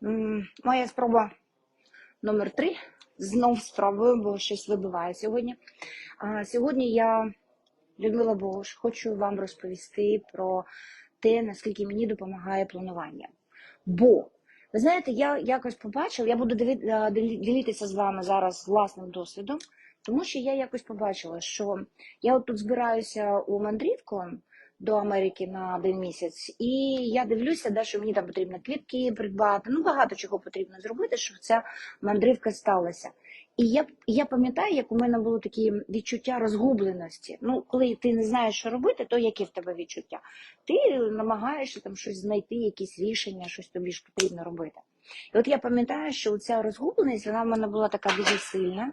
Моя спроба номер три. Знов спробую, бо щось вибиває сьогодні. А, Сьогодні я, Людмила Богуш, хочу вам розповісти про те, наскільки мені допомагає планування. Бо, ви знаєте, я якось побачила, я буду е, ділитися з вами зараз власним досвідом, тому що я якось побачила, що я от тут збираюся у мандрівку до Америки на один місяць, і я дивлюся, да, що мені там потрібно квітки придбати, ну багато чого потрібно зробити, щоб ця мандрівка сталася. І я, я пам'ятаю, як у мене було такі відчуття розгубленості. Ну, коли ти не знаєш, що робити, то які в тебе відчуття? Ти намагаєшся там щось знайти, якісь рішення, щось тобі ж потрібно робити. І от я пам'ятаю, що ця розгубленість, вона в мене була така дуже сильна.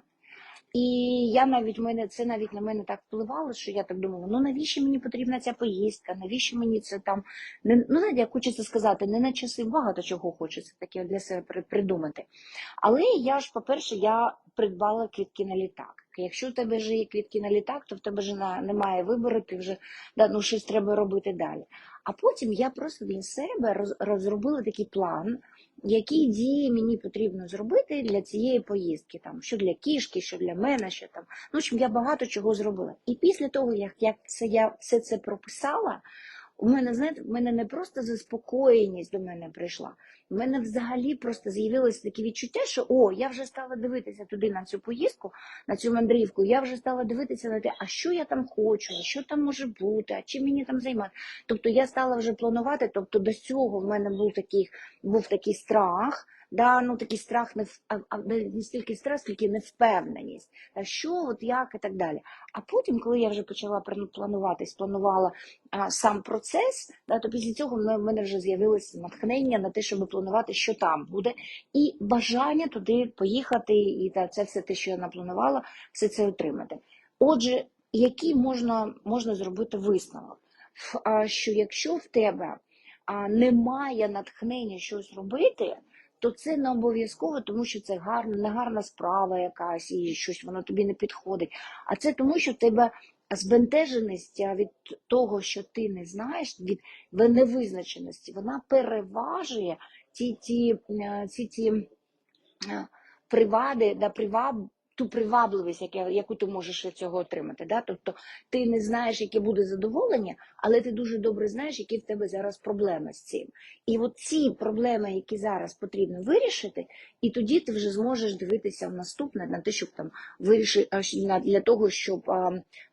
І я навіть мене це навіть на мене так впливало, що я так думала: ну навіщо мені потрібна ця поїздка? Навіщо мені це там? Не, ну, знаєте, як хочеться сказати, не на часи багато чого хочеться таке для себе при- придумати. Але я ж, по-перше, я придбала квітки на літак. Якщо в тебе вже є квітки на літак, то в тебе вже немає вибору, ти вже да, ну, щось треба робити далі. А потім я просто для себе розробила такий план, які дії мені потрібно зробити для цієї поїздки, там що для кішки, що для мене, що там. Ну, общем, я багато чого зробила. І після того, як, як це я все це прописала, у мене, знаєте, в мене не просто заспокоєність до мене прийшла. У мене взагалі просто з'явилося таке відчуття, що о, я вже стала дивитися туди на цю поїздку, на цю мандрівку. Я вже стала дивитися на те, а що я там хочу, а що там може бути, а чим мені там займати. Тобто я стала вже планувати. Тобто до цього в мене був такий, був такий страх. Да, ну такий страх не не стільки страх, скільки невпевненість. Та що, от як і так далі. А потім, коли я вже почала плану- планувати, спланувала а, сам процес, да, то після цього в мене- вже з'явилося натхнення на те, щоб планувати, що там буде, і бажання туди поїхати, і та, це все те, що я напланувала, все це отримати. Отже, який можна, можна зробити висновок? Що якщо в тебе немає натхнення щось робити, то це не обов'язково, тому що це гарна, негарна справа якась, і щось воно тобі не підходить. А це тому, що тебе збентеженість від того, що ти не знаєш, від невизначеності, вона переважує ті, ті, ці, е, привади, да, приваб, ту привабливість, яка- яку ти можеш від цього отримати. Да? Тобто ти не знаєш, яке буде задоволення, але ти дуже добре знаєш, які в тебе зараз проблеми з цим. І от ці проблеми, які зараз потрібно вирішити, і тоді ти вже зможеш дивитися в наступне на те, щоб там вирішити для того, щоб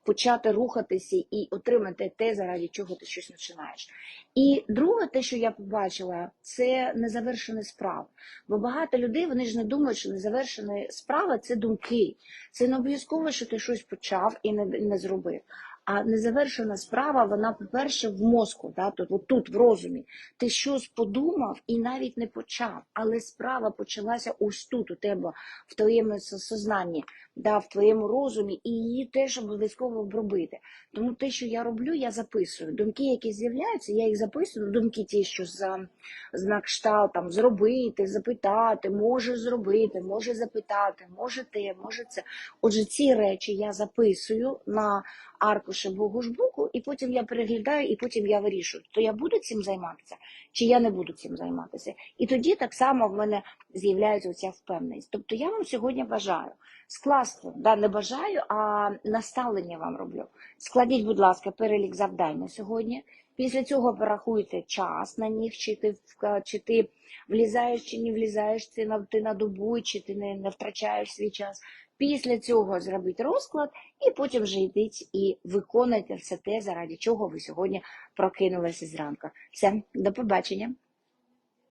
почати рухатися і отримати те, заради чого ти щось починаєш. І друге, те, що я побачила, це незавершені справи. Бо багато людей вони ж не думають, що незавершені справи це думки. Це не обов'язково, що ти щось почав і не, не зробив. А незавершена справа, вона, по-перше, в мозку, да, тут, тут, в розумі. Ти щось подумав і навіть не почав, але справа почалася ось тут, у тебе, в твоєму сознанні, да, в твоєму розумі, і її теж обов'язково обробити. Тому те, що я роблю, я записую. Думки, які з'являються, я їх записую. Думки ті, що за знак кшталт, там зробити, запитати, може зробити, може запитати, може те, може це. Отже, ці речі я записую на аркуші Богушбуку, і потім я переглядаю, і потім я вирішую, то я буду цим займатися, чи я не буду цим займатися. І тоді так само в мене з'являється оця впевненість. Тобто я вам сьогодні бажаю скласти, да, не бажаю, а наставлення вам роблю. Складіть, будь ласка, перелік завдань на сьогодні. Після цього порахуйте час на них, чи ти, в- чи ти влізаєш, чи не влізаєш, ти на, ти на добу, чи ти не, не втрачаєш свій час. Після цього зробіть розклад, і потім вже йдіть і виконайте все те, заради чого ви сьогодні прокинулися зранку. Все, до побачення.